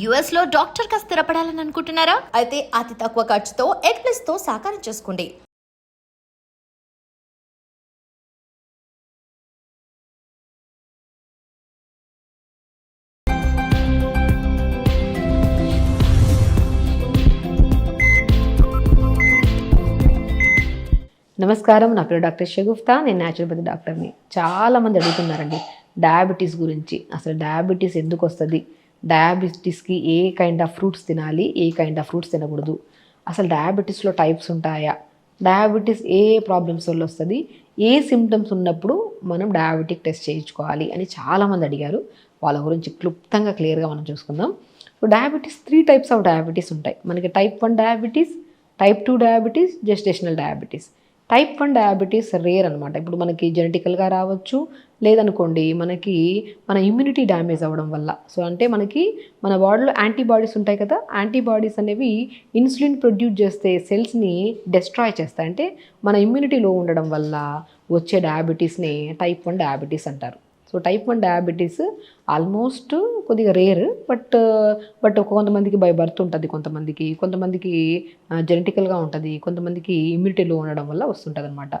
యుఎస్లో డాక్టర్గా స్థిరపడాలని అనుకుంటున్నారా? అయితే అతి తక్కువ ఖర్చుతో ఎగ్ ప్లస్తో సాకారం చేసుకోండి. నమస్కారం నా పేరు డాక్టర్ షగుఫ్తా నేను న్యాచురోపతి డాక్టర్ని చాలామంది అడుగుతున్నారండి డయాబెటీస్ గురించి. అసలు డయాబెటీస్ ఎందుకు వస్తుంది? డయాబెటీస్కి ఏ కైండ్ ఆఫ్ ఫ్రూట్స్ తినాలి ఏ కైండ్ ఆఫ్ ఫ్రూట్స్ తినకూడదు. అసలు డయాబెటీస్లో టైప్స్ ఉంటాయా? డయాబెటీస్ ఏ ప్రాబ్లమ్స్ వల్ల వస్తుంది? ఏ సిమ్టమ్స్ ఉన్నప్పుడు మనం డయాబెటిక్ టెస్ట్ చేయించుకోవాలి అని చాలామంది అడిగారు. వాళ్ళ గురించి క్లుప్తంగా క్లియర్గా మనం చూసుకుందాం. So diabetes three types of diabetes ఉంటాయి. మనకి type one diabetes type two diabetes gestational diabetes type one diabetes rare అనమాట ఇప్పుడు మనకి జెనెటికల్గా రావచ్చు లేదనుకోండి మనకి మన ఇమ్యూనిటీ డ్యామేజ్ అవ్వడం వల్ల. సో అంటే మనకి మన బాడీలో యాంటీబాడీస్ ఉంటాయి కదా యాంటీబాడీస్ అనేవి ఇన్సులిన్ ప్రొడ్యూస్ చేస్తే సెల్స్ని డెస్ట్రాయ్ చేస్తాయి. అంటే మన ఇమ్యూనిటీ లో ఉండడం వల్ల వచ్చే డయాబెటీస్ని టైప్ వన్ డయాబెటీస్ అంటారు. So type one diabetes almost కొద్దిగా రేర్ బట్ బట్ కొంతమందికి బై బర్త్ ఉంటుంది కొంతమందికి కొంతమందికి జెనెటికల్గా ఉంటుంది కొంతమందికి ఇమ్యూనిటీలో ఉండడం వల్ల వస్తుంటుంది అనమాట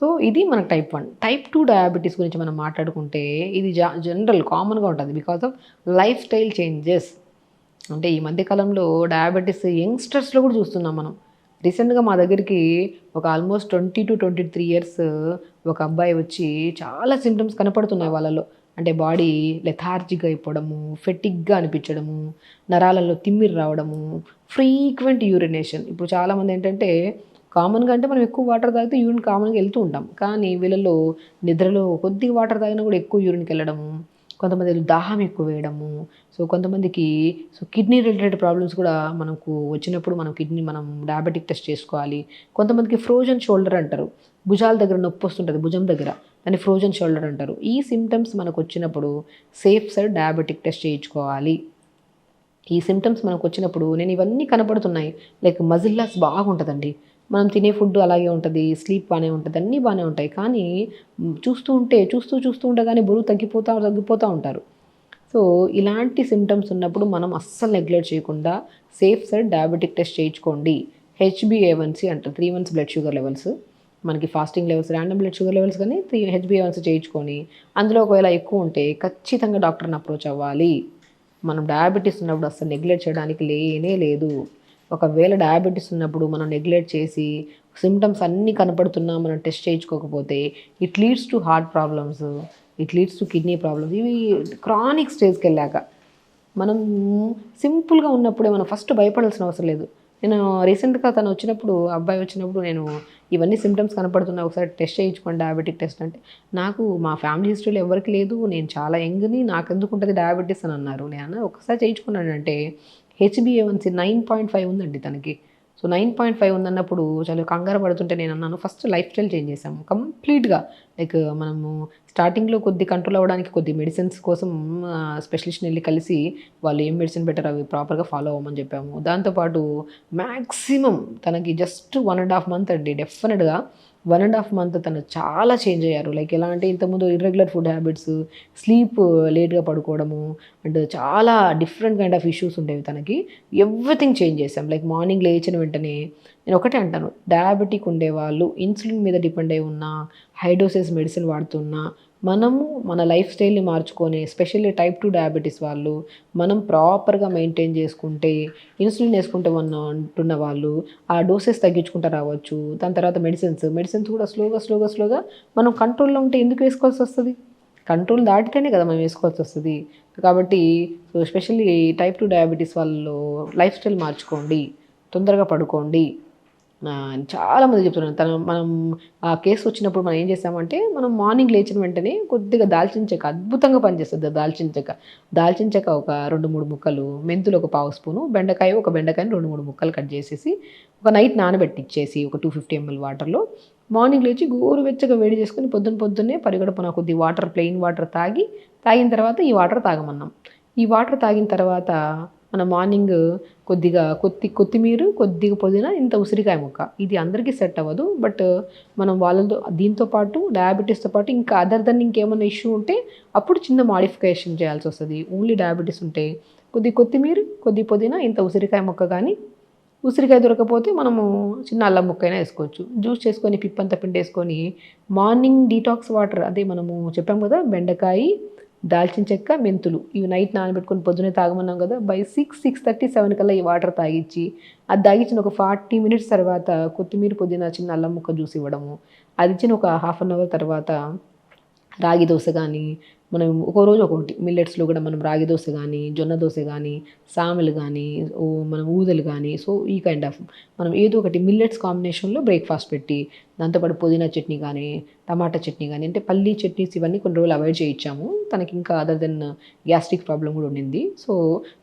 సో ఇది మనకు type one type two diabetes గురించి మనం మాట్లాడుకుంటే ఇది జనరల్ కామన్గా ఉంటుంది because of life style changes అంటే ఈ మధ్యకాలంలో డయాబెటీస్ యంగ్స్టర్స్లో కూడా చూస్తున్నాం మనం. రీసెంట్గా మా దగ్గరికి ఒక almost twenty two twenty three years ఒక అబ్బాయి వచ్చి చాలా సిమ్టమ్స్ కనపడుతున్నాయి వాళ్ళలో. అంటే బాడీ లెథార్జిక్ అయిపోవడము ఫెటిక్గా అనిపించడము నరాలలో తిమ్మిరి రావడము ఫ్రీక్వెంట్ యూరినేషన్ ఇప్పుడు చాలామంది ఏంటంటే కామన్గా అంటే మనం ఎక్కువ వాటర్ తాగితే యూరిన్ కామన్గా వెళ్తూ ఉంటాం. కానీ వీళ్ళలో నిద్రలో కొద్దిగా వాటర్ తాగినా కూడా ఎక్కువ యూరిన్కి వెళ్ళడము కొంతమంది దాహం ఎక్కువ వేయడము సో కొంతమందికి సో కిడ్నీ రిలేటెడ్ ప్రాబ్లమ్స్ కూడా మనకు వచ్చినప్పుడు మనం కిడ్నీ మనం డయాబెటిక్ టెస్ట్ చేసుకోవాలి. కొంతమందికి ఫ్రోజన్ షోల్డర్ అంటారు. భుజాల దగ్గర నొప్పి వస్తుంటుంది భుజం దగ్గర. దాన్ని ఫ్రోజన్ షోల్డర్ అంటారు. ఈ సిమ్టమ్స్ మనకు వచ్చినప్పుడు సేఫ్ సైడ్ డయాబెటిక్ టెస్ట్ చేయించుకోవాలి. ఈ సిమ్టమ్స్ మనకు వచ్చినప్పుడు నేను ఇవన్నీ కనపడుతున్నాయి. లైక్ మజిల్ లాస్ బాగుంటుందండి. మనం తినే ఫుడ్ అలాగే ఉంటుంది స్లీప్ బాగానే ఉంటుంది అన్నీ బాగానే ఉంటాయి. కానీ చూస్తూ ఉంటే చూస్తూ చూస్తూ ఉండగానే బరువు తగ్గిపోతా తగ్గిపోతూ ఉంటారు. సో ఇలాంటి సిమ్టమ్స్ ఉన్నప్పుడు మనం అస్సలు నెగ్లెక్ట్ చేయకుండా సేఫ్ సైడ్ డయాబెటిక్ టెస్ట్ చేయించుకోండి. హెచ్బిఏవన్సీ అంటారు. Three months blood sugar levels మనకి fasting levels random blood sugar levels కానీ త్రీ హెచ్బిఏవన్సీ చేయించుకొని అందులో ఒకవేళ ఎక్కువ ఉంటే ఖచ్చితంగా డాక్టర్ని అప్రోచ్ అవ్వాలి. మనం డయాబెటీస్ ఉన్నప్పుడు అసలు నెగ్లెక్ట్ చేయడానికి లేనే లేదు. ఒకవేళ డయాబెటీస్ ఉన్నప్పుడు మనం నెగ్లెక్ట్ చేసి సిమ్టమ్స్ అన్నీ కనపడుతున్నా మనం టెస్ట్ చేయించుకోకపోతే it leads to heart problems it leads to kidney problems ఇవి క్రానిక్ స్టేజ్కి వెళ్ళాక మనం సింపుల్గా ఉన్నప్పుడే మనం ఫస్ట్ భయపడాల్సిన అవసరం లేదు. నేను రీసెంట్గా తను వచ్చినప్పుడు అబ్బాయి వచ్చినప్పుడు నేను ఇవన్నీ సిమ్టమ్స్ కనపడుతున్నా ఒకసారి టెస్ట్ చేయించుకోండి డయాబెటిక్ టెస్ట్ అంటే. నాకు మా ఫ్యామిలీ హిస్టరీలో ఎవరికి లేదు నేను చాలా యంగ్ని నాకు ఎందుకు ఉంటుంది డయాబెటీస్ అని అన్నారు. నేను ఒకసారి చేయించుకున్నానంటే హెచ్బిఏవన్సీ నైన్ పాయింట్ ఫైవ్ ఉందండి తనకి. సో నైన్ పాయింట్ ఫైవ్ ఉందన్నప్పుడు చాలా కంగారు పడుతుంటే నేను అన్నాను ఫస్ట్ లైఫ్ స్టైల్ చేంజ్ చేసాము కంప్లీట్గా. లైక్ మనము స్టార్టింగ్లో కొద్ది కంట్రోల్ అవ్వడానికి కొద్ది మెడిసిన్స్ కోసం స్పెషలిస్ట్ని వెళ్ళి కలిసి వాళ్ళు ఏం మెడిసిన్ పెట్టారో అవి ప్రాపర్గా ఫాలో అవ్వమని చెప్పాము. దాంతోపాటు మ్యాక్సిమం తనకి just one and half month అండి డెఫినెట్గా. వన్ అండ్ హాఫ్ మంత్ తను చాలా చేంజ్ అయ్యారు. లైక్ ఎలా అంటే ఇంతకుముందు ఇర్రెగ్యులర్ ఫుడ్ హ్యాబిట్స్ స్లీప్ లేట్గా పడుకోవడము అండ్ చాలా డిఫరెంట్ కైండ్ ఆఫ్ ఇష్యూస్ ఉండేవి తనకి. ఎవ్రీథింగ్ చేంజ్ చేసాం లైక్ మార్నింగ్ లేచిన వెంటనే నేను ఒకటే అంటాను. డయాబెటిక్ ఉండేవాళ్ళు ఇన్సులిన్ మీద డిపెండ్ అయి ఉన్న హైడోసెస్ మెడిసిన్ వాడుతున్నా మనము మన లైఫ్ స్టైల్ని మార్చుకొని ఎస్పెషల్లీ టైప్ టూ డయాబెటీస్ వాళ్ళు మనం ప్రాపర్గా మెయింటైన్ చేసుకుంటే ఇన్సులిన్ వేసుకుంటే ఉన్న ఉంటున్న వాళ్ళు ఆ డోసెస్ తగ్గించుకుంటూ రావచ్చు. దాని తర్వాత మెడిసిన్స్ మెడిసిన్స్ కూడా స్లోగా స్లోగా స్లోగా మనం కంట్రోల్లో ఉంటే ఎందుకు వేసుకోవాల్సి వస్తుంది? కంట్రోల్ దాటితేనే కదా మనం వేసుకోవాల్సి వస్తుంది. కాబట్టి so especially type two diabetes వాళ్ళు లైఫ్ స్టైల్ మార్చుకోండి తొందరగా పడుకోండి. చాలామంది చెప్తున్నారు. తను మనం ఆ కేసు వచ్చినప్పుడు మనం ఏం చేసామంటే మనం మార్నింగ్ లేచిన వెంటనే కొద్దిగా దాల్చిన చెక్క అద్భుతంగా పనిచేస్తుంది దాల్చిన చెక్క. దాల్చిన చెక్క ఒక రెండు మూడు ముక్కలు మెంతులు ఒక పావు స్పూను బెండకాయ ఒక బెండకాయని రెండు మూడు ముక్కలు కట్ చేసేసి ఒక నైట్ నానబెట్టిచ్చేసి ఒక టూ ఫిఫ్టీ ఎంఎల్ వాటర్లో మార్నింగ్ లేచి గోరువెచ్చగా వేడి చేసుకుని పొద్దున్న పొద్దున్నే పరిగడపన కొద్ది వాటర్ ప్లెయిన్ వాటర్ తాగి తాగిన తర్వాత ఈ వాటర్ తాగమన్నాం. ఈ వాటర్ తాగిన తర్వాత మన మార్నింగ్ కొద్దిగా కొత్తి కొత్తిమీర కొద్దిగా పుదీనా ఇంత ఉసిరికాయ ముక్క. ఇది అందరికీ సెట్ అవ్వదు బట్ మనం వాళ్ళతో దీంతో పాటు డయాబెటీస్తో పాటు ఇంకా అదర్ దెన్ ఇంకేమైనా ఇష్యూ ఉంటే అప్పుడు చిన్న మాడిఫికేషన్ చేయాల్సి వస్తుంది. ఓన్లీ డయాబెటీస్ ఉంటే. కొద్ది కొత్తిమీర కొద్ది పుదీనా ఇంత ఉసిరికాయ ముక్క కానీ ఉసిరికాయ దొరకపోతే మనము చిన్న అల్లం ముక్కైనా వేసుకోవచ్చు. జ్యూస్ చేసుకొని పిప్పంతా పిండి వేసుకొని మార్నింగ్ డీటాక్స్ వాటర్ అదే మనము చెప్పాం కదా బెండకాయ దాల్చిన చెక్క మెంతులు. ఇవి నైట్ నానబెట్టుకొని పొద్దునే తాగమన్నాం కదా by six six thirty seven కల్లా ఈ వాటర్ తాగిచ్చి అది తాగించిన ఒక ఫార్టీ మినిట్స్ తర్వాత కొత్తిమీర పుదీనా చిన్న అల్లం ముక్క జ్యూస్ ఇవ్వడము. అది ఇచ్చిన ఒక హాఫ్ అన్ అవర్ తర్వాత రాగి దోశ కానీ మనం ఒక రోజు ఒకటి మిల్లెట్స్లో కూడా మనం రాగి దోశ కానీ జొన్న దోశ కానీ సామెలు కానీ మనం ఊదలు కానీ సో ఈ కైండ్ ఆఫ్ మనం ఏదో ఒకటి మిల్లెట్స్ కాంబినేషన్లో బ్రేక్ఫాస్ట్ పెట్టి దాంతోపాటు పుదీనా చట్నీ కానీ టమాటా చట్నీ కానీ అంటే పల్లీ చట్నీస్ ఇవన్నీ కొన్ని రోజులు అవాయిడ్ చేయించాము. తనకి ఇంకా అదర్ దెన్ గ్యాస్ట్రిక్ ప్రాబ్లం కూడా ఉండింది. సో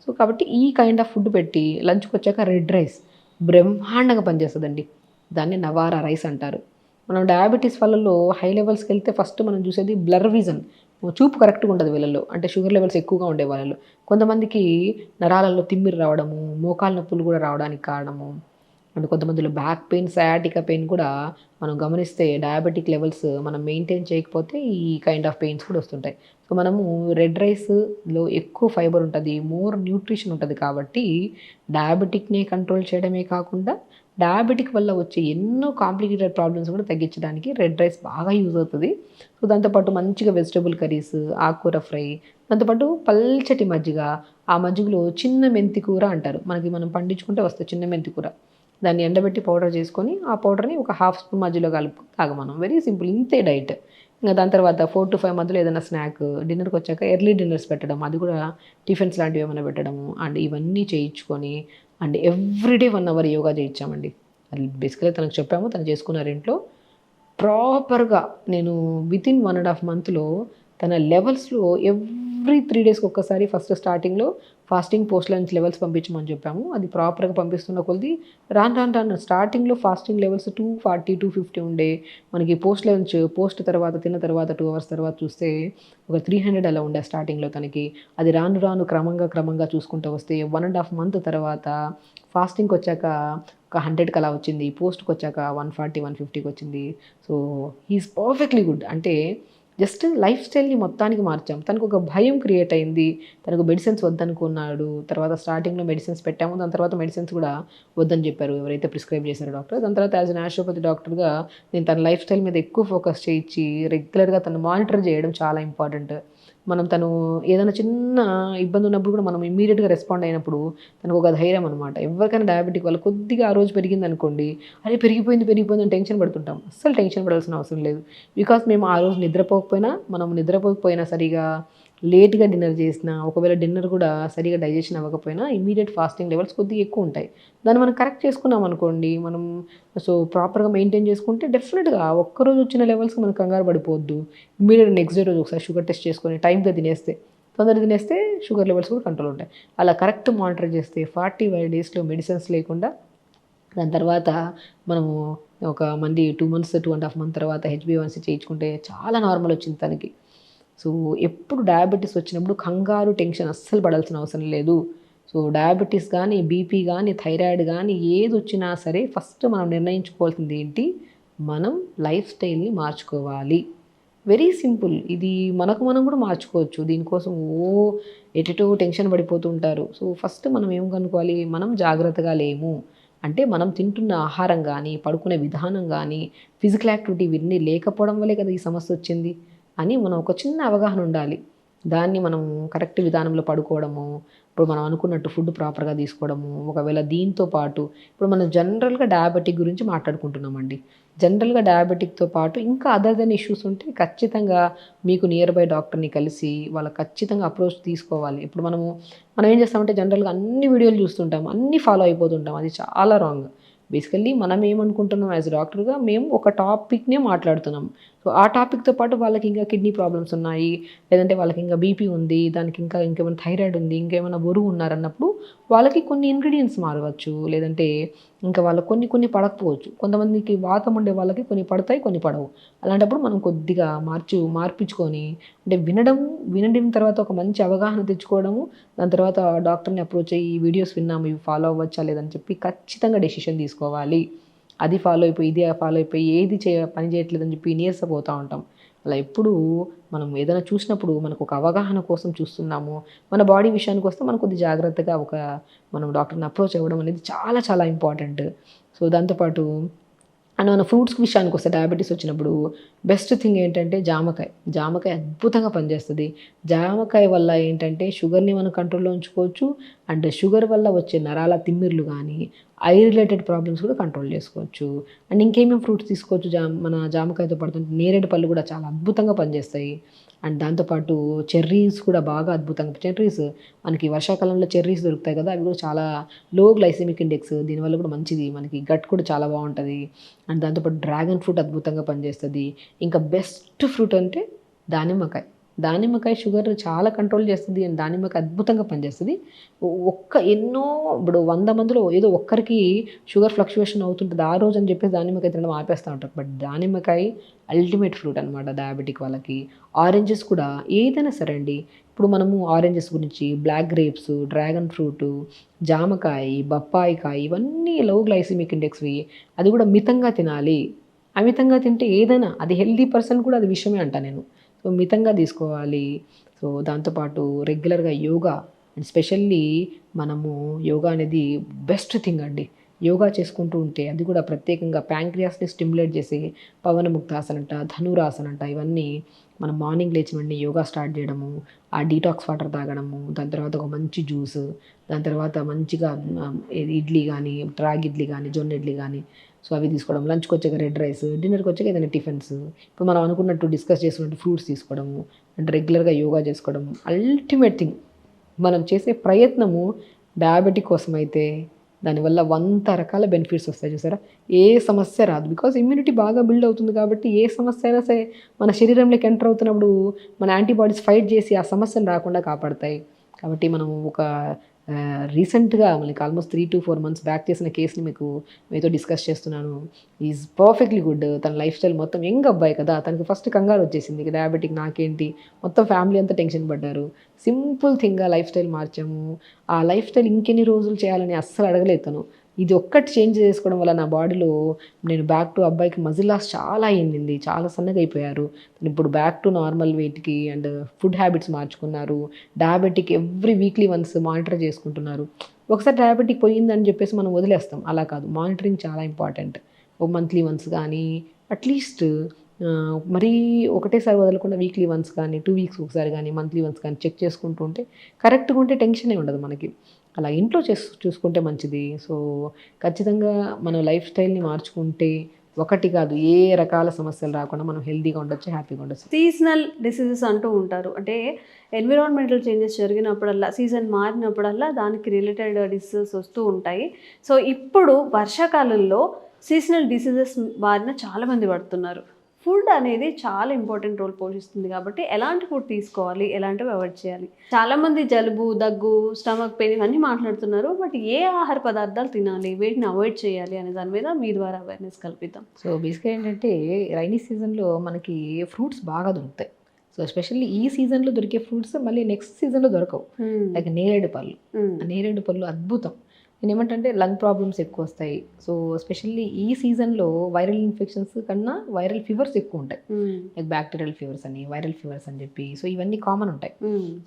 సో కాబట్టి ఈ కైండ్ ఆఫ్ ఫుడ్ పెట్టి లంచ్కి వచ్చాక రెడ్ రైస్ బ్రహ్మాండంగా పనిచేస్తుందండి. దాన్ని నవారా రైస్ అంటారు. మనం డయాబెటీస్ వాళ్ళలో హై లెవెల్స్కి వెళ్తే ఫస్ట్ మనం చూసేది బ్లర్ విజన్ చూపు కరెక్ట్గా ఉండదు వీళ్ళలో అంటే షుగర్ లెవెల్స్ ఎక్కువగా ఉండే వాళ్ళలో కొంతమందికి నరాలలో తిమ్మిరి రావడము మోకాల నొప్పులు కూడా రావడానికి కారణము అండ్ కొంతమందిలో బ్యాక్ పెయిన్ సయాటికా పెయిన్ కూడా మనం గమనిస్తే డయాబెటిక్ లెవెల్స్ మనం మెయింటైన్ చేయకపోతే ఈ కైండ్ ఆఫ్ పెయిన్స్ కూడా వస్తుంటాయి. సో మనము రెడ్ రైస్లో ఎక్కువ ఫైబర్ ఉంటుంది మోర్ న్యూట్రిషన్ ఉంటుంది కాబట్టి డయాబెటిక్ని కంట్రోల్ చేయడమే కాకుండా డయాబెటిక్ వల్ల వచ్చే ఎన్నో కాంప్లికేటెడ్ ప్రాబ్లమ్స్ కూడా తగ్గించడానికి రెడ్ రైస్ బాగా యూజ్ అవుతుంది. సో దాంతోపాటు మంచిగా వెజిటబుల్ కర్రీస్ ఆకుకూర ఫ్రై దాంతోపాటు పల్చటి మజ్జిగ ఆ మజ్జిగలో చిన్న మెంతి కూర అంటారు. మనకి మనం పండించుకుంటే వస్తుంది చిన్న మెంతి కూర. దాన్ని ఎండబెట్టి పౌడర్ చేసుకొని ఆ పౌడర్ని ఒక హాఫ్ స్పూన్ మధ్యలో కలుపు తాగమనం వెరీ సింపుల్ ఇంతే డైట్ ఇంకా దాని తర్వాత ఫోర్ టు ఫైవ్ మధ్యలో ఏదైనా స్నాక్ డిన్నర్కి వచ్చాక ఎర్లీ డిన్నర్స్ పెట్టడం అది కూడా టిఫిన్స్ లాంటివి ఏమైనా పెట్టడము అండ్ ఇవన్నీ చేయించుకొని and everyday one hour yoga చేయించామండి. అది బేసికలీ తనకు చెప్పాము తను చేసుకున్నారు ఇంట్లో. ప్రాపర్గా నేను with in one and half మంత్లో తన లెవెల్స్లో ఎవ్రీ త్రీ డేస్కి ఒక్కసారి ఫస్ట్ స్టార్టింగ్లో ఫాస్టింగ్ పోస్ట్ లంచ్ లెవెల్స్ పంపించమని చెప్పాము. అది ప్రాపర్గా పంపిస్తున్న కొద్ది రాను రాను రాను స్టార్టింగ్లో fasting levels two forty two fifty ఉండే. మనకి పోస్ట్ లంచ్ పోస్ట్ తర్వాత తిన్న తర్వాత టూ అవర్స్ తర్వాత చూస్తే ఒక త్రీ హండ్రెడ్ అలా ఉండే స్టార్టింగ్లో తనకి. అది రాను రాను క్రమంగా క్రమంగా చూసుకుంటూ వస్తే వన్ అండ్ హాఫ్ మంత్ తర్వాత ఫాస్టింగ్కి వచ్చాక ఒక హండ్రెడ్కి అలా వచ్చింది. పోస్ట్కి వచ్చాక వన్ ఫార్టీ వన్ ఫిఫ్టీకి వచ్చింది. So he is perfectly good. అంటే జస్ట్ లైఫ్ స్టైల్ని మొత్తానికి మార్చాం. తనకు ఒక భయం క్రియేట్ అయింది. తనకు మెడిసిన్స్ వద్దనుకున్నాడు. తర్వాత స్టార్టింగ్లో మెడిసిన్స్ పెట్టాము. దాని తర్వాత మెడిసిన్స్ కూడా వద్దని చెప్పారు. ఎవరైతే ప్రిస్క్రైబ్ చేశారో డాక్టర్. దాని తర్వాత యాజ్ అన్ న్యాచురోపతి డాక్టర్గా నేను తన లైఫ్ స్టైల్ మీద ఎక్కువ ఫోకస్ చేయించి రెగ్యులర్గా తను మానిటర్ చేయడం చాలా ఇంపార్టెంట్. మనం తను ఏదైనా చిన్న ఇబ్బంది ఉన్నప్పుడు కూడా మనం ఇమీడియట్గా రెస్పాండ్ అయినప్పుడు తనకు ఒక ధైర్యం అనమాట ఎవరికైనా డయాబెటిక్ వల్ల కొద్దిగా ఆ రోజు పెరిగింది అనుకోండి అరే పెరిగిపోయింది పెరిగిపోయింది అని టెన్షన్ పడుతుంటాం. అస్సలు టెన్షన్ పడాల్సిన అవసరం లేదు. బికాస్ మేము ఆ రోజు నిద్రపోకపోయినా మనం నిద్రపోకపోయినా సరిగా లేట్గా డిన్నర్ చేసినా ఒకవేళ డిన్నర్ కూడా సరిగా డైజెషన్ అవ్వకపోయినా ఇమీడియట్ ఫాస్టింగ్ లెవెల్స్ కొద్దిగా ఎక్కువ ఉంటాయి. దాన్ని మనం కరెక్ట్ చేసుకున్నాం అనుకోండి మనం సో ప్రాపర్గా మెయింటైన్ చేసుకుంటే డెఫినెట్గా ఒక్కరోజు వచ్చిన లెవెల్స్ మనం కంగారు పడిపోవద్దు ఇమీడియట్ నెక్స్ట్ డే రోజు ఒకసారి షుగర్ టెస్ట్ చేసుకొని టైంగా తినేస్తే తొందరగా తినేస్తే షుగర్ లెవెల్స్ కూడా కంట్రోల్ ఉంటాయి. అలా కరెక్ట్ మానిటర్ చేస్తే ఫార్టీ ఫైవ్ డేస్లో మెడిసిన్స్ లేకుండా దాని తర్వాత మనము ఒక మంది two months two and half month తర్వాత హెచ్బివన్సీ చేయించుకుంటే చాలా నార్మల్ వచ్చింది తనకి. సో ఎప్పుడు డయాబెటీస్ వచ్చినప్పుడు కంగారు టెన్షన్ అస్సలు పడాల్సిన అవసరం లేదు. సో డయాబెటీస్ కానీ బీపీ కానీ థైరాయిడ్ కానీ ఏది వచ్చినా సరే ఫస్ట్ మనం నిర్ణయించుకోవాల్సింది ఏంటి? మనం లైఫ్ స్టైల్ని మార్చుకోవాలి. Very simple. ఇది మనకు మనం కూడా మార్చుకోవచ్చు. దీనికోసం ఓ ఎటెటో టెన్షన్ పడిపోతుంటారు సో ఫస్ట్ మనం ఏం కనుక్కోవాలి? మనం జాగ్రత్తగా లేము. అంటే మనం తింటున్న ఆహారం కానీ పడుకునే విధానం కానీ ఫిజికల్ యాక్టివిటీ ఇవన్నీ లేకపోవడం వల్లే కదా ఈ సమస్య వచ్చింది. అని మనం ఒక చిన్న అవగాహన ఉండాలి. దాన్ని మనం కరెక్ట్ విధానంలో పడుకోవడము ఇప్పుడు మనం అనుకున్నట్టు ఫుడ్ ప్రాపర్గా తీసుకోవడము ఒకవేళ దీంతో పాటు ఇప్పుడు మనం జనరల్గా డయాబెటిక్ గురించి మాట్లాడుకుంటున్నామండి. జనరల్గా డయాబెటిక్తో పాటు ఇంకా అదర్ దెన్ ఇష్యూస్ ఉంటే ఖచ్చితంగా మీకు నియర్ బై డాక్టర్ని కలిసి వాళ్ళ ఖచ్చితంగా అప్రోచ్ తీసుకోవాలి. ఇప్పుడు మనము మనం ఏం చేస్తామంటే జనరల్గా అన్ని వీడియోలు చూస్తుంటాం అన్ని ఫాలో అయిపోతుంటాం. అది చాలా రాంగ్. బేసికల్లీ మనం ఏమనుకుంటున్నాం యాజ్ డాక్టర్గా మేము ఒక టాపిక్నే మాట్లాడుతున్నాం. సో ఆ టాపిక్తో పాటు వాళ్ళకి ఇంకా కిడ్నీ ప్రాబ్లమ్స్ ఉన్నాయి. లేదంటే వాళ్ళకి ఇంకా బీపీ ఉంది. దానికి ఇంకా ఇంకేమైనా థైరాయిడ్ ఉంది. ఇంకేమైనా బరువు ఉన్నారన్నప్పుడు వాళ్ళకి కొన్ని ఇంగ్రీడియంట్స్ మారవచ్చు. లేదంటే ఇంకా వాళ్ళకి కొన్ని కొన్ని పడకపోవచ్చు. కొంతమందికి వాతం ఉండే వాళ్ళకి కొన్ని పడతాయి కొన్ని పడవు. అలాంటప్పుడు మనం కొద్దిగా మార్చు మార్పించుకొని అంటే వినడం వినడం తర్వాత ఒక మంచి అవగాహన తెచ్చుకోవడము దాని తర్వాత డాక్టర్ని అప్రోచ్ అయ్యి ఈ వీడియోస్ విన్నాము ఇవి ఫాలో అవ్వచ్చా లేదని చెప్పి ఖచ్చితంగా డెసిషన్ తీసుకోవాలి. అది ఫాలో అయిపోయి ఇది ఫాలో అయిపోయి ఏది చే పని చేయట్లేదు అని చెప్పి నీరసపోతూ ఉంటాం. అలా ఎప్పుడు మనం ఏదైనా చూసినప్పుడు మనకు ఒక అవగాహన కోసం చూస్తున్నాము. మన బాడీ విషయానికి వస్తే మనం కొద్ది జాగ్రత్తగా ఒక మనం డాక్టర్ని అప్రోచ్ అవ్వడం అనేది చాలా చాలా ఇంపార్టెంట్ సో దాంతోపాటు అండ్ మన ఫ్రూట్స్ విషయానికి వస్తే డయాబెటీస్ వచ్చినప్పుడు బెస్ట్ థింగ్ ఏంటంటే జామకాయ. జామకాయ అద్భుతంగా పనిచేస్తుంది. జామకాయ వల్ల ఏంటంటే షుగర్ని మనం కంట్రోల్లో ఉంచుకోవచ్చు. అండ్ షుగర్ వల్ల వచ్చే నరాల తిమ్మిర్లు కానీ ఐ రిలేటెడ్ ప్రాబ్లమ్స్ కూడా కంట్రోల్ చేసుకోవచ్చు. అండ్ ఇంకేమేమి ఫ్రూట్స్ తీసుకోవచ్చు? జా మన జామకాయతో పడుతుంటే నేరేడు పళ్ళు కూడా చాలా అద్భుతంగా పనిచేస్తాయి. అండ్ దాంతోపాటు చెర్రీస్ కూడా బాగా అద్భుతంగా చెర్రీస్ మనకి వర్షాకాలంలో చెర్రీస్ దొరుకుతాయి కదా అవి కూడా చాలా లో గ్లైసెమిక్ ఇండెక్స్ దీనివల్ల కూడా మంచిది. మనకి గట్ కూడా చాలా బాగుంటుంది. అండ్ దాంతోపాటు డ్రాగన్ ఫ్రూట్ అద్భుతంగా పనిచేస్తుంది. ఇంకా బెస్ట్ ఫ్రూట్ అంటే దానిమ్మకాయ. దానిమ్మకాయ షుగర్ చాలా కంట్రోల్ చేస్తుంది అండ్ దానిమ్మకాయ అద్భుతంగా పనిచేస్తుంది. ఒక్క ఎన్నో ఇప్పుడు వంద మందిలో ఏదో ఒక్కరికి షుగర్ ఫ్లక్చువేషన్ అవుతుంటుంది. ఆ రోజు అని చెప్పేసి దానిమ్మకాయ తినడం ఆపేస్తూ ఉంటారు. బట్ దానిమ్మకాయ అల్టిమేట్ ఫ్రూట్ అనమాట డయాబెటిక్ వాళ్ళకి. ఆరెంజెస్ కూడా ఏదైనా సరే అండి. ఇప్పుడు మనము ఆరెంజెస్ గురించి బ్లాక్ గ్రేప్స్ డ్రాగన్ ఫ్రూట్ జామకాయ బొప్పాయికాయ ఇవన్నీ లో గ్లైసిమిక్ ఇండెక్స్వి అది కూడా మితంగా తినాలి. అమితంగా తింటే ఏదైనా అది హెల్దీ పర్సన్ కూడా అది విషయమే అంట నేను. సో మితంగా తీసుకోవాలి. సో దాంతోపాటు రెగ్యులర్గా యోగా అండ్ స్పెషల్లీ మనము యోగా అనేది బెస్ట్ థింగ్ అండి. యోగా చేసుకుంటూ ఉంటే అది కూడా ప్రత్యేకంగా ప్యాంక్రియాస్ని స్టిమ్యులేట్ చేసి పవనముక్తాసన అంట ధనురాసన అంట ఇవన్నీ మనం మార్నింగ్ లేచిన వెంటనే యోగా స్టార్ట్ చేయడము ఆ డీటాక్స్ వాటర్ తాగడము దాని తర్వాత ఒక మంచి జ్యూస్ దాని తర్వాత మంచిగా ఇడ్లీ కానీ రాగి ఇడ్లీ కానీ జొన్న ఇడ్లీ కానీ సో అవి తీసుకోవడం లంచ్కి వచ్చాక రెడ్ రైస్ డిన్నర్కి వచ్చాక ఏదైనా టిఫిన్స్ ఇప్పుడు మనం అనుకున్నట్టు డిస్కస్ చేసుకున్నట్టు ఫ్రూట్స్ తీసుకోవడము అండ్ రెగ్యులర్గా యోగా చేసుకోవడం అల్టిమేట్ థింగ్. మనం చేసే ప్రయత్నము డయాబెటిక్ కోసం అయితే దానివల్ల వంద రకాల బెనిఫిట్స్ వస్తాయి చూసారా? ఏ సమస్య రాదు. బికాజ్ ఇమ్యూనిటీ బాగా బిల్డ్ అవుతుంది కాబట్టి ఏ సమస్య అయినా సరే మన శరీరంలోకి ఎంటర్ అవుతున్నప్పుడు మన యాంటీబాడీస్ ఫైట్ చేసి ఆ సమస్యను రాకుండా కాపాడతాయి. కాబట్టి మనం ఒక రీసెంట్గా మనకి almost three to four months back చేసిన కేసుని మీకు మీతో డిస్కస్ చేస్తున్నాను. ఈజ్ పర్ఫెక్ట్లీ గుడ్ తన లైఫ్ స్టైల్ మొత్తం యంగ్ అబ్బాయి కదా తనకి ఫస్ట్ కంగారు వచ్చేసింది. డయాబెటిక్ నాకేంటి? మొత్తం ఫ్యామిలీ అంతా టెన్షన్ పడ్డారు. సింపుల్ థింగ్గా లైఫ్ స్టైల్ మార్చాము. ఆ లైఫ్ స్టైల్ ఇంకెన్ని రోజులు చేయాలని అస్సలు అడగలేదు తను. ఇది ఒక్కటి చేంజ్ చేసుకోవడం వల్ల నా బాడీలో నేను బ్యాక్ టు అబ్బాయికి మజిల్ లాస్ చాలా అయ్యింది చాలా సన్నగా అయిపోయారు. ఇప్పుడు బ్యాక్ టు నార్మల్ వెయిట్కి అండ్ ఫుడ్ హ్యాబిట్స్ మార్చుకున్నారు. Diabetic every weekly once monitor చేసుకుంటున్నారు. ఒకసారి డయాబెటిక్ పోయిందని చెప్పేసి మనం వదిలేస్తాం. అలా కాదు. మానిటరింగ్ చాలా ఇంపార్టెంట్ ఓ మంత్లీ వన్స్ కానీ అట్లీస్ట్ మరీ ఒకటేసారి వదలకుండా వీక్లీ వన్స్ కానీ టూ వీక్స్ ఒకసారి కానీ మంత్లీ వన్స్ కానీ చెక్ చేసుకుంటూ ఉంటే కరెక్ట్గా ఉంటే టెన్షనే ఉండదు మనకి. అలా ఇంట్లో చేసు చూసుకుంటే మంచిది. సో ఖచ్చితంగా మన లైఫ్ స్టైల్ని మార్చుకుంటే ఒకటి కాదు ఏ రకాల సమస్యలు రాకుండా మనం హెల్దీగా ఉండొచ్చు హ్యాపీగా ఉండొచ్చు. సీజనల్ డిసీజెస్ అంటూ ఉంటారు. అంటే ఎన్విరాన్మెంటల్ చేంజెస్ జరిగినప్పుడల్లా సీజన్ మారినప్పుడల్లా దానికి రిలేటెడ్ డిసీజెస్ వస్తూ ఉంటాయి. సో ఇప్పుడు వర్షాకాలంలో సీజనల్ డిసీజెస్ బారిన చాలామంది పడుతున్నారు. ఫుడ్ అనేది చాలా ఇంపార్టెంట్ రోల్ పోషిస్తుంది కాబట్టి ఎలాంటి ఫుడ్ తీసుకోవాలి ఎలాంటివి అవాయిడ్ చేయాలి. చాలామంది జలుబు దగ్గు స్టమక్ పెయిన్ ఇవన్నీ మాట్లాడుతున్నారు బట్ ఏ ఆహార పదార్థాలు తినాలి వేటిని అవాయిడ్ చేయాలి అనే దాని మీద మీ ద్వారా అవేర్నెస్ కల్పిద్దాం. సో బేసిక్గా ఏంటంటే రైనీ సీజన్లో మనకి ఫ్రూట్స్ బాగా దొరుకుతాయి. సో ఎస్పెషల్లీ ఈ సీజన్లో దొరికే ఫ్రూట్స్ మళ్ళీ నెక్స్ట్ సీజన్లో దొరకవు. లైక్ నేరేడు పళ్ళు. ఆ నేరేడు పళ్ళు అద్భుతం. ఏమంటే లంగ్ ప్రాబ్లమ్స్ ఎక్కువ వస్తాయి సో ఎస్పెషల్లీ ఈ సీజన్లో వైరల్ ఇన్ఫెక్షన్స్ కన్నా వైరల్ ఫీవర్స్ ఎక్కువ ఉంటాయి లైక్ బ్యాక్టీరియల్ ఫీవర్స్ అని వైరల్ ఫీవర్స్ అని చెప్పి. సో ఇవన్నీ కామన్ ఉంటాయి.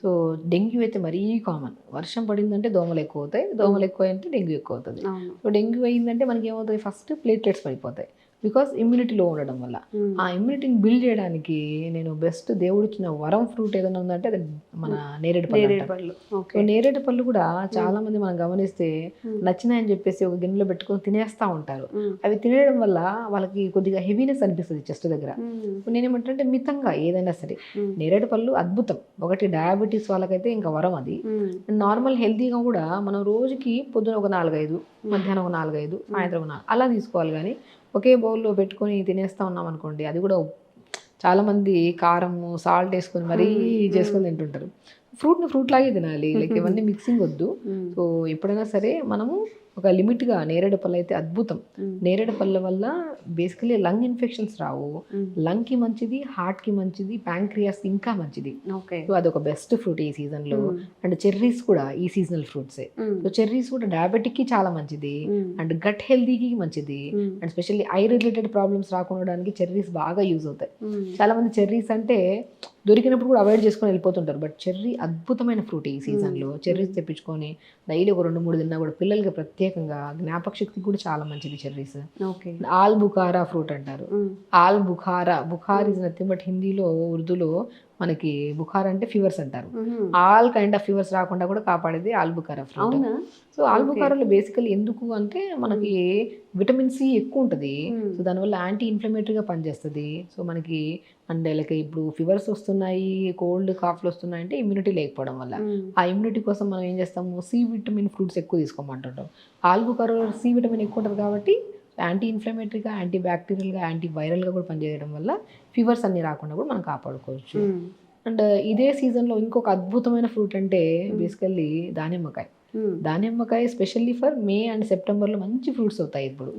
సో డెంగ్యూ అయితే మరీ కామన్. వర్షం పడిందంటే దోమలు ఎక్కువ అవుతాయి దోమలు ఎక్కువ అంటే డెంగ్యూ ఎక్కువ అవుతుంది సో డెంగ్యూ అయిందంటే మనకి ఏమవుతుంది ఫస్ట్ ప్లేట్లెట్స్ పడిపోతాయి. బికాస్ ఇమ్యూనిటీ లో ఉండడం వల్ల. ఆ ఇమ్యూనిటీని బిల్డ్ చేయడానికి నేను బెస్ట్ దేవుడు ఇచ్చిన వరం ఫ్రూట్ ఏదైనా ఉందంటే అది మన నేరేడు పళ్ళు నేరేడు. పళ్ళు. సో నేరేడు పళ్ళు కూడా చాలా మంది మనం గమనిస్తే నచ్చినాయని చెప్పేసి ఒక గిన్నెలో పెట్టుకొని తినేస్తా ఉంటారు. అవి తినేయడం వల్ల వాళ్ళకి కొద్దిగా హెవీనెస్ అనిపిస్తుంది చెస్ట్ దగ్గర. నేనేమంటే మితంగా ఏదైనా సరే నేరేడు పళ్ళు అద్భుతం. ఒకటి డయాబెటీస్ వాళ్ళకైతే ఇంకా వరం అది. నార్మల్ హెల్తీగా కూడా మనం రోజుకి పొద్దున ఒక నాలుగైదు మధ్యాహ్నం ఒక నాలుగైదు సాయంత్రం ఒక నాలుగు అలా తీసుకోవాలి కానీ ఒకే బౌల్లో పెట్టుకొని తినేస్తా ఉన్నాం అనుకోండి అది కూడా చాలామంది కారము సాల్ట్ వేసుకొని మరీ చేసుకొని తింటుంటారు. ఫ్రూట్ని ఫ్రూట్ లాగే తినాలి లైక్ ఇవన్నీ మిక్సింగ్ వద్దు. సో ఎప్పుడైనా సరే మనము ఒక లిమిట్గా నేరేడు పళ్ళు అయితే అద్భుతం. నేరేడు పళ్ళ వల్ల బేసికలీ లంగ్ ఇన్ఫెక్షన్స్ రావు. లంగ్కి మంచిది హార్ట్కి మంచిది ప్యాంక్రియాస్ ఇంకా మంచిది సో అదొక బెస్ట్ ఫ్రూట్ ఈ సీజన్లో అండ్ చెర్రీస్ కూడా ఈ సీజనల్ ఫ్రూట్సే. సో చెర్రీస్ కూడా డయాబెటిక్కి చాలా మంచిది. అండ్ గట్ హెల్తీకి మంచిది. And specially eye related problems రాకుండా చెర్రీస్ బాగా యూజ్ అవుతాయి. చాలా మంది చెర్రీస్ అంటే దొరికినప్పుడు కూడా అవాయిడ్ చేసుకొని వెళ్ళిపోతుంటారు. బట్ చెర్రీ అద్భుతమైన ఫ్రూట్ ఈ సీజన్లో చెర్రీస్ తెప్పించుకొని డైలీ ఒక రెండు మూడు తిన్నా కూడా పిల్లలకి ప్రత్యేకంగా జ్ఞాపక శక్తికి కూడా చాలా మంచిది చెర్రీస్ ఆల్ బుఖారా ఫ్రూట్ అంటారు. మ్మ్. ఆల్ బుఖారా బుఖార్ ఇస్ నథింగ్ బట్ హిందీలో ఉర్దూలో మనకి బుఖార్ అంటే ఫీవర్స్ అంటారు. ఆల్ కైండ్ ఆఫ్ ఫీవర్స్ రాకుండా కూడా కాపాడేది ఆల్ బుఖారా ఫ్రూట్ సో ఆల్ బుఖారాలో బేసికల్ ఎందుకు అంటే మనకి విటమిన్ సి ఎక్కువ ఉంటుంది. సో దానివల్ల యాంటీ ఇన్ఫ్లమేటరీగా పనిచేస్తుంది. సో మనకి అండ్ లైక్ ఇప్పుడు ఫీవర్స్ వస్తున్నాయి కోల్డ్ కాఫ్లు వస్తున్నాయి అంటే ఇమ్యూనిటీ లేకపోవడం వల్ల. ఆ ఇమ్యూనిటీ కోసం మనం ఏం చేస్తాము? సి విటమిన్ ఫ్రూట్స్ ఎక్కువ తీసుకోమంటుంటాం. ఆల్బుకారో సి విటమిన్ ఎక్కువ ఉంటుంది కాబట్టి యాంటీ ఇన్ఫ్లమేటరీగా యాంటీ బ్యాక్టీరియల్గా యాంటీ వైరల్గా కూడా పనిచేయడం వల్ల ఫీవర్స్ అన్ని రాకుండా కూడా మనం కాపాడుకోవచ్చు. అండ్ ఇదే సీజన్లో ఇంకొక అద్భుతమైన ఫ్రూట్ అంటే బేసికల్లీ దానిమ్మకాయ. మ్మ్. దానిమ్మకాయ స్పెషల్లీ ఫర్ మే అండ్ సెప్టెంబర్లో మంచి ఫ్రూట్స్ అవుతాయి ఇప్పుడు.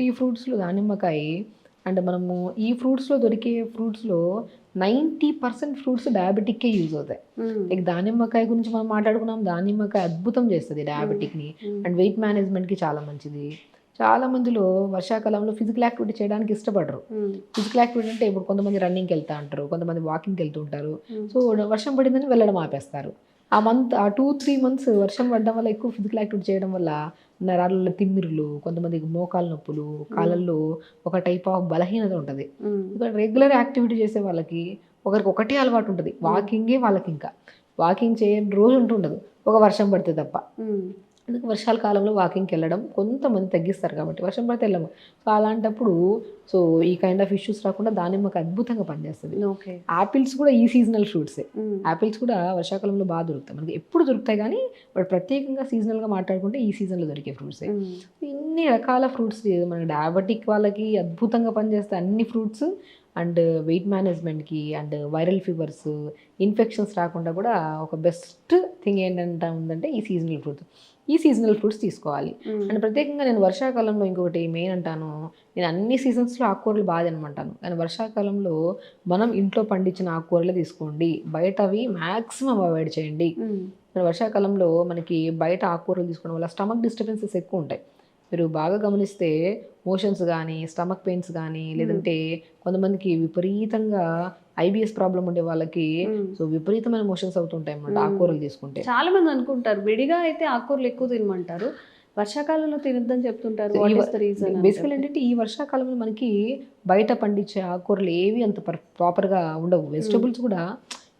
ఈ ఫ్రూట్స్లో దానిమ్మకాయ అండ్ మనము ఈ ఫ్రూట్స్లో దొరికే ఫ్రూట్స్లో నైంటీ పర్సెంట్ ఫ్రూట్స్ డయాబెటిక్కే యూజ్ అవుతాయి. లైక్ దానిమ్మకాయ గురించి మనం మాట్లాడుకున్నాం దానిమ్మకాయ అద్భుతం చేస్తుంది డయాబెటిక్ని. అండ్ వెయిట్ మేనేజ్మెంట్కి చాలా మంచిది. చాలా మందిలో వర్షాకాలంలో ఫిజికల్ యాక్టివిటీ చేయడానికి ఇష్టపడరు. ఫిజికల్ యాక్టివిటీ అంటే ఇప్పుడు కొంతమంది రన్నింగ్కి వెళ్తా ఉంటారు కొంతమంది వాకింగ్కి వెళ్తూ ఉంటారు. సో వర్షం పడిందని వెళ్ళడం ఆపేస్తారు. ఆ మంత్ ఆ టూ త్రీ మంత్స్ వర్షం పడడం వల్ల ఎక్కువ ఫిజికల్ యాక్టివిటీ చేయడం వల్ల నరాలలో తిమ్మిరులు కొంతమందికి మోకాలు నొప్పులు కాళ్ళల్లో ఒక టైప్ ఆఫ్ బలహీనత ఉంటుంది. ఎందుకంటే రెగ్యులర్ యాక్టివిటీ చేసే వాళ్ళకి ఒకరికి ఒకటే అలవాటు ఉంటుంది. వాకింగే వాళ్ళకి ఇంకా. వాకింగ్ చేయని రోజు ఉంటుండదు ఒక వర్షం పడితే తప్ప. అందుకే వర్షాల కాలంలో వాకింగ్కి వెళ్ళడం కొంతమంది తగ్గిస్తారు కాబట్టి వర్షం పడితే వెళ్ళము. సో అలాంటప్పుడు సో ఈ కైండ్ ఆఫ్ ఇష్యూస్ రాకుండా దానిమ్మకి అద్భుతంగా పనిచేస్తుంది. ఓకే. యాపిల్స్ కూడా ఈ సీజనల్ ఫ్రూట్సే. యాపిల్స్ కూడా వర్షాకాలంలో బాగా దొరుకుతాయి. మనకి ఎప్పుడు దొరుకుతాయి కానీ బట్ ప్రత్యేకంగా సీజనల్గా మాట్లాడుకుంటే ఈ సీజన్లో దొరికే ఫ్రూట్సే. ఇన్ని రకాల ఫ్రూట్స్ మన డయాబెటిక్ వాళ్ళకి అద్భుతంగా పనిచేస్తాయి అన్ని ఫ్రూట్స్ అండ్ వెయిట్ మేనేజ్మెంట్కి అండ్ వైరల్ ఫీవర్స్ ఇన్ఫెక్షన్స్ రాకుండా కూడా ఒక బెస్ట్ థింగ్ ఏంటంటే ఉందంటే ఈ సీజనల్ ఫ్రూట్స్ ఈ సీజనల్ ఫ్రూట్స్ తీసుకోవాలి. అండ్ ప్రత్యేకంగా నేను వర్షాకాలంలో ఇంకొకటి మెయిన్ అంటాను. నేను అన్ని సీజన్స్లో ఆకుకూరలు బాగా తినమంటాను. కానీ వర్షాకాలంలో మనం ఇంట్లో పండించిన ఆకుకూరలు తీసుకోండి. బయటవి మ్యాక్సిమం అవాయిడ్ చేయండి. వర్షాకాలంలో మనకి బయట ఆకుకూరలు తీసుకోవడం వల్ల స్టమక్ డిస్టర్బెన్సెస్ ఎక్కువ ఉంటాయి. మీరు బాగా గమనిస్తే మోషన్స్ కానీ స్టమక్ పెయిన్స్ కానీ లేదంటే కొంతమందికి విపరీతంగా ఐబిఎస్ ప్రాబ్లం ఉండే వాళ్ళకి. సో విపరీతమైన మోషన్స్ అవుతుంటాయి అన్నమాట ఆకుకూరలు తీసుకుంటే. చాలా మంది అనుకుంటారు విడిగా అయితే ఆకుకూరలు ఎక్కువ తినమంటారు వర్షాకాలంలో తినొద్దని చెప్తుంటారు బేసికల్ ఏంటంటే ఈ వర్షాకాలంలో మనకి బయట పండించే ఆకుకూరలు ఏవి అంత ప్రాపర్గా ఉండవు. వెజిటబుల్స్ కూడా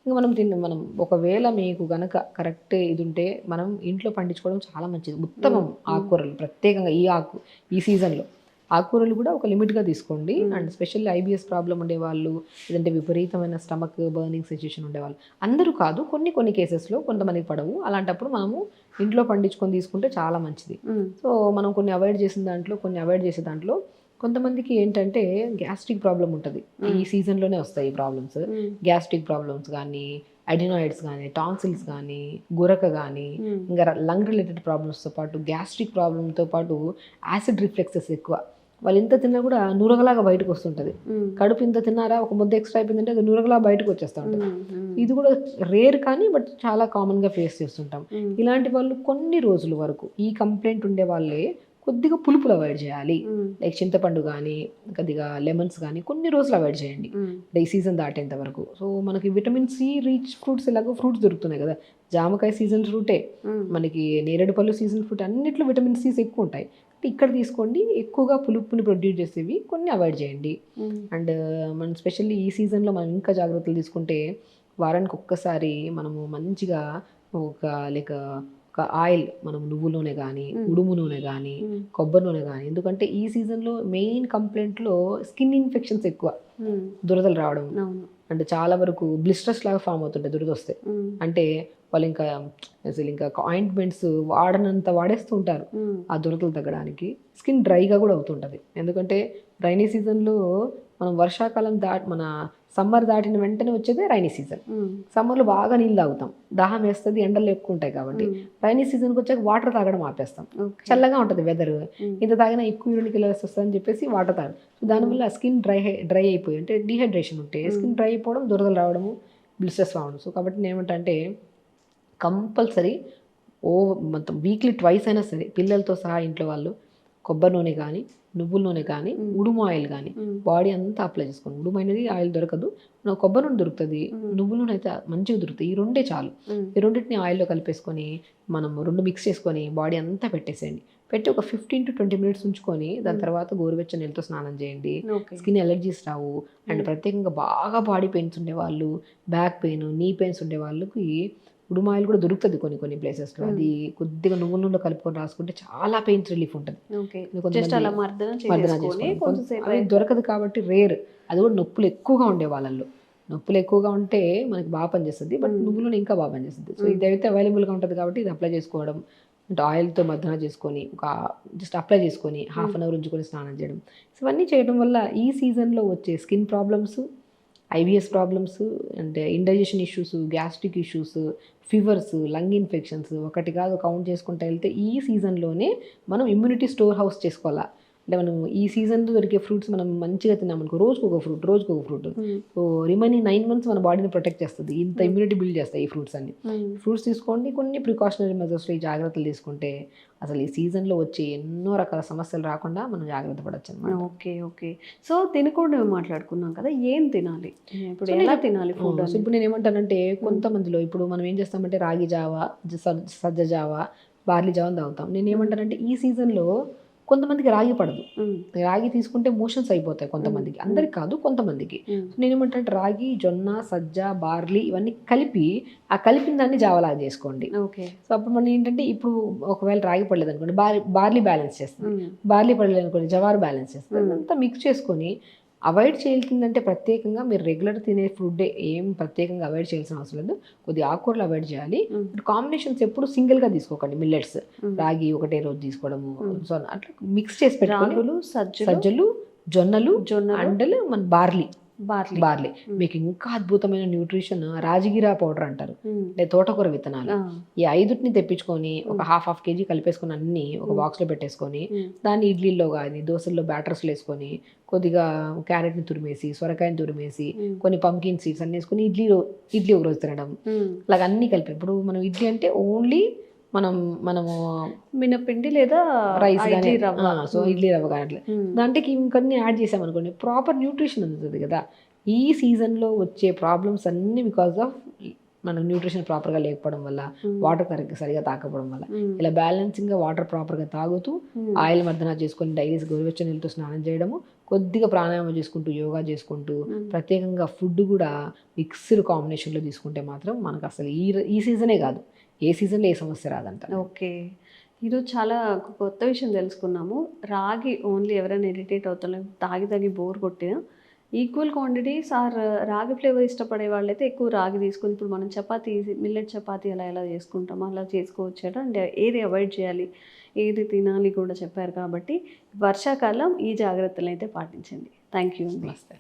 ఇంకా మనం తిన్న మనం ఒకవేళ మీకు గనక కరెక్ట్ ఇది ఉంటే మనం ఇంట్లో పండించుకోవడం చాలా మంచిది. ఉత్తమం ఆకుకూరలు ప్రత్యేకంగా ఈ ఆకు ఈ సీజన్లో ఆకుకూరలు కూడా ఒక లిమిట్గా తీసుకోండి. అండ్ స్పెషల్లీ ఐబిఎస్ ప్రాబ్లం ఉండేవాళ్ళు లేదంటే విపరీతమైన స్టమక్ బర్నింగ్ సిచ్యుయేషన్ ఉండేవాళ్ళు. అందరూ కాదు కొన్ని కొన్ని కేసెస్లో కొంతమందికి పడవు. అలాంటప్పుడు మనము ఇంట్లో పండించుకొని తీసుకుంటే చాలా మంచిది. సో మనం కొన్ని అవాయిడ్ చేసిన దాంట్లో కొన్ని అవాయిడ్ చేసే దాంట్లో కొంతమందికి ఏంటంటే గ్యాస్ట్రిక్ ప్రాబ్లం ఉంటుంది. ఈ సీజన్లోనే వస్తాయి ఈ ప్రాబ్లమ్స్. గ్యాస్ట్రిక్ ప్రాబ్లమ్స్ కానీ అడినాయిడ్స్ కానీ టాన్సిల్స్ కానీ గురక కానీ ఇంకా లంగ్ రిలేటెడ్ ప్రాబ్లమ్స్తో పాటు గ్యాస్ట్రిక్ ప్రాబ్లంతో పాటు యాసిడ్ రిఫ్లెక్సెస్ ఎక్కువ. వాళ్ళు ఎంత తిన్నా కూడా నురగలాగా బయటకు వస్తుంటుంది. కడుపు ఇంత తిన్నారా ఒక ముద్ద ఎక్స్ట్రా అయిపోయిందంటే అది నురగలా బయటకు వచ్చేస్తూ ఉంటుంది. ఇది కూడా రేర్ కానీ బట్ చాలా కామన్గా ఫేస్ చేస్తుంటాం. ఇలాంటి వాళ్ళు కొన్ని రోజుల వరకు ఈ కంప్లైంట్ ఉండే వాళ్ళే కొద్దిగా పులుపులు అవాయిడ్ చేయాలి. లైక్ చింతపండు కానీ కొద్దిగా లెమన్స్ కానీ కొన్ని రోజులు అవాయిడ్ చేయండి. అంటే ఈ సీజన్ దాటేంత వరకు. సో మనకి విటమిన్ సి రీచ్ ఫ్రూట్స్ ఎలాగో ఫ్రూట్స్ దొరుకుతున్నాయి కదా. జామకాయ సీజన్ ఫ్రూటే మనకి నేరేడు పళ్ళు సీజన్ ఫ్రూట్ అన్నిట్లో విటమిన్ సిస్ ఎక్కువ ఉంటాయి. ఇక్కడ తీసుకోండి ఎక్కువగా పులుపుని ప్రొడ్యూస్ చేసేవి కొన్ని అవాయిడ్ చేయండి. అండ్ మనం స్పెషల్లీ ఈ సీజన్లో మనం ఇంకా జాగ్రత్తలు తీసుకుంటే వారానికి ఒక్కసారి మనము మంచిగా ఒక లైక్ ఒక ఆయిల్ మనం నువ్వు నూనె కానీ ఉడుము నూనె కానీ కొబ్బరి నూనె కానీ ఎందుకంటే ఈ సీజన్లో మెయిన్ కంప్లైంట్లో స్కిన్ ఇన్ఫెక్షన్స్ ఎక్కువ. దురదలు రావడం. అంటే చాలా వరకు బ్లిస్టర్స్ లాగా ఫామ్ అవుతుంటాయి దురద వస్తే అంటే వాళ్ళు ఇంకా అసలు ఇంకా ఆయింట్మెంట్స్ వాడనంత వాడేస్తూ ఉంటారు. ఆ దురదలు తగ్గడానికి స్కిన్ డ్రైగా కూడా అవుతుంటుంది. ఎందుకంటే రైనీ సీజన్లో మనం వర్షాకాలం దా మన సమ్మర్ దాటిన వెంటనే వచ్చేదే రైనీ సీజన్. మ్మ్. సమ్మర్లో బాగా నీళ్ళు తాగుతాం. దాహం వేస్తుంది ఎండలు ఎక్కువ ఉంటాయి కాబట్టి. రైనీ సీజన్కి వచ్చాక వాటర్ తాగడం ఆపేస్తాం. చల్లగా ఉంటుంది వెదర్. ఇంత తాగినా ఎక్కువ యూరిన్ కిలోస్ వస్తుందని చెప్పేసి వాటర్ తాగడం సో దానివల్ల స్కిన్ డ్రై డ్రై అయిపోయి అంటే డిహైడ్రేషన్ ఉంటే స్కిన్ డ్రై అయిపోవడం దురదలు రావడము బ్లిస్టర్స్ రావడం. సో కాబట్టి నేను ఏమంటే కంపల్సరీ ఓ మొత్తం వీక్లీ ట్వైస్ అయినా సరే పిల్లలతో సహా ఇంట్లో వాళ్ళు కొబ్బరి నూనె కానీ నువ్వుల నూనె కానీ ఉడుము ఆయిల్ కానీ. బాడీ అంతా అప్లై చేసుకోండి. ఉడుము అనేది ఆయిల్ దొరకదు. కొబ్బరి నూనె దొరుకుతుంది. నువ్వుల నూనె అయితే మంచిగా దొరుకుతాయి. ఈ రెండే చాలు. ఈ రెండింటిని ఆయిల్లో కలిపేసుకొని మనం రెండు మిక్స్ చేసుకొని బాడీ అంతా పెట్టేసేయండి. పెట్టి ఒక ఫిఫ్టీన్ టు ట్వంటీ మినిట్స్ ఉంచుకొని దాని తర్వాత గోరువెచ్చని నీళ్ళతో స్నానం చేయండి. Skin allergies Rao. అండ్ ప్రత్యేకంగా బాగా బాడీ పెయిన్స్ ఉండేవాళ్ళు బ్యాక్ పెయిన్ నీ పెయిన్స్ ఉండే వాళ్ళకి ఉడుమాయిల్ కూడా దొరుకుతుంది కొన్ని కొన్ని ప్లేసెస్లో అది కొద్దిగా నువ్వు నూనెలో కలుపుకొని రాసుకుంటే చాలా పెయిన్స్ రిలీఫ్ ఉంటుంది. అవి దొరకదు కాబట్టి రేర్ అది కూడా నొప్పులు ఎక్కువగా ఉండే వాళ్ళల్లో. నొప్పులు ఎక్కువగా ఉంటే మనకి బాగా పనిచేస్తుంది బట్ నువ్వులు ఇంకా బాగా పనిచేస్తుంది సో ఇది అయితే అవైలబుల్గా ఉంటుంది కాబట్టి ఇది అప్లై చేసుకోవడం అంటే ఆయిల్తో మర్దన చేసుకొని ఒక జస్ట్ అప్లై చేసుకొని హాఫ్ అన్ అవర్ ఉంచుకొని స్నానం చేయడం. సో ఇవన్నీ చేయడం వల్ల ఈ సీజన్లో వచ్చే స్కిన్ ప్రాబ్లమ్స్ ఐబిఎస్ ప్రాబ్లమ్స్ అంటే indigestion issues gastric issues fevers lung infections ఒకటి కాదు కౌంట్ చేసుకుంటూ వెళ్తే ఈ సీజన్లోనే మనం ఇమ్యూనిటీ స్టోర్ హౌస్ చేసుకోవాలా? అంటే మనం ఈ సీజన్లో దొరికే ఫ్రూట్స్ మనం మంచిగా తిన్నామనుకో రోజుకు ఒక ఫ్రూట్ రోజుకు ఒక fruit so remaining nine months మన బాడీని ప్రొటెక్ట్ చేస్తుంది. ఇంత ఇమ్యూనిటీ బిల్డ్ చేస్తాయి ఈ ఫ్రూట్స్ అన్ని. ఫ్రూట్స్ తీసుకోండి కొన్ని ప్రికాషనరీ మెజర్స్లో ఈ జాగ్రత్తలు తీసుకుంటే అసలు ఈ సీజన్లో వచ్చే ఎన్నో రకాల సమస్యలు రాకుండా మనం జాగ్రత్త పడచ్చు అనమాట ఓకే ఓకే. సో తినకుండా మాట్లాడుకున్నాం కదా ఏం తినాలి? ఇప్పుడు ఎలా తినాలి ఫుడ్ సో ఇప్పుడు నేను ఏమంటానంటే కొంతమందిలో ఇప్పుడు మనం ఏం చేస్తామంటే రాగి జావా సజ్జ జావా బార్లీ జావా తాగుతాం. నేను ఏమంటానంటే ఈ సీజన్లో కొంతమందికి రాగి పడదు. రాగి తీసుకుంటే మోషన్స్ అయిపోతాయి కొంతమందికి. అందరికి కాదు కొంతమందికి. సో నేను ఏమంటానంటే రాగి జొన్న సజ్జ బార్లీ ఇవన్నీ కలిపి ఆ కలిపిన దాన్ని జావలాగా చేసుకోండి. ఓకే. సో అప్పుడు మనం ఏంటంటే ఇప్పుడు ఒకవేళ రాగి పడలేదు అనుకోండి బార్లీ బార్లీ బ్యాలెన్స్ చేస్తుంది బార్లీ పడలేదు అనుకోండి జవారు బ్యాలెన్స్ చేస్తుంది అదంతా మిక్స్ చేసుకొని అవాయిడ్ చేయాల్సిందంటే ప్రత్యేకంగా మీరు రెగ్యులర్ తినే ఫుడ్ ఏం ప్రత్యేకంగా అవాయిడ్ చేయాల్సిన అవసరం లేదు. కొద్దిగా ఆకుకూరలు అవాయిడ్ చేయాలి. కాంబినేషన్స్ ఎప్పుడు సింగిల్గా తీసుకోకండి. మిల్లెట్స్ రాగి ఒకటే రోజు తీసుకోవడము సో అట్లా మిక్స్ చేసి పెట్టుకొని రాగులు సజ్జలు జొన్నలు జొన్నలు. అండలు మన బార్లీ బార్లీ. బార్లీ. మీకు ఇంకా అద్భుతమైన న్యూట్రిషన్ రాజగిరా పౌడర్ అంటారు. అంటే తోటకూర విత్తనాలు. ఈ ఐదుటిని తెప్పించుకొని ఒక హాఫ్ హాఫ్ కేజీ కలిపేసుకొని అన్ని ఒక బాక్స్లో పెట్టేసుకొని దాన్ని ఇడ్లీలో కానీ దోశల్లో బ్యాటర్స్లో వేసుకొని కొద్దిగా క్యారెట్ని తురిమేసి సొరకాయని తురిమేసి కొన్ని పంకిన్ సీడ్స్ అన్ని వేసుకొని ఇడ్లీలో ఇడ్లీ ఒక రోజు తినడం. అలాగ అన్ని కలిపి ఇప్పుడు మనం ఇడ్లీ అంటే ఓన్లీ మనం మనము మినపిండి లేదా రైస్ కానీ సో ఇడ్లీ రవ్వ కానీ. దాంట్లోకి ఇంకొన్ని యాడ్ చేసామనుకోండి ప్రాపర్ న్యూట్రిషన్ అందుతుంది కదా. ఈ సీజన్లో వచ్చే ప్రాబ్లమ్స్ అన్నీ బికాస్ ఆఫ్ మనకు న్యూట్రిషన్ ప్రాపర్గా లేకపోవడం వల్ల వాటర్ కరెక్ట్ సరిగా తాకపోవడం వల్ల. ఇలా బ్యాలెన్సింగ్గా వాటర్ ప్రాపర్గా తాగుతూ. ఆయిల్ మర్దన చేసుకొని డైలీస్ గోరువెచ్చని నీళ్ళతో స్నానం చేయడము కొద్దిగా ప్రాణాయామం చేసుకుంటూ యోగా చేసుకుంటూ ప్రత్యేకంగా ఫుడ్ కూడా మిక్స్డ్ కాంబినేషన్లో తీసుకుంటే మాత్రం మనకు అసలు ఈ ఈ సీజనే కాదు. ఏ సీజన్లో ఏ సమస్య రాదంట. ఓకే. ఈరోజు చాలా కొత్త విషయం తెలుసుకున్నాము. రాగి ఓన్లీ ఎవరైనా ఇరిటేట్ అవుతారో తాగి తాగి బోర్ కొట్టినా ఈక్వల్ క్వాంటిటీస్ ఆర్ రాగి ఫ్లేవర్ ఇష్టపడే వాళ్ళైతే ఎక్కువ రాగి తీసుకొని ఇప్పుడు మనం చపాతీ మిల్లెట్ చపాతీ అలా ఎలా చేసుకుంటామో అలా చేసుకోవచ్చట అంటే ఏది అవాయిడ్ చేయాలి ఏది తినాలి కూడా చెప్పారు కాబట్టి వర్షాకాలం ఈ జాగ్రత్తలు అయితే పాటించండి. థ్యాంక్ యూ నమస్తే.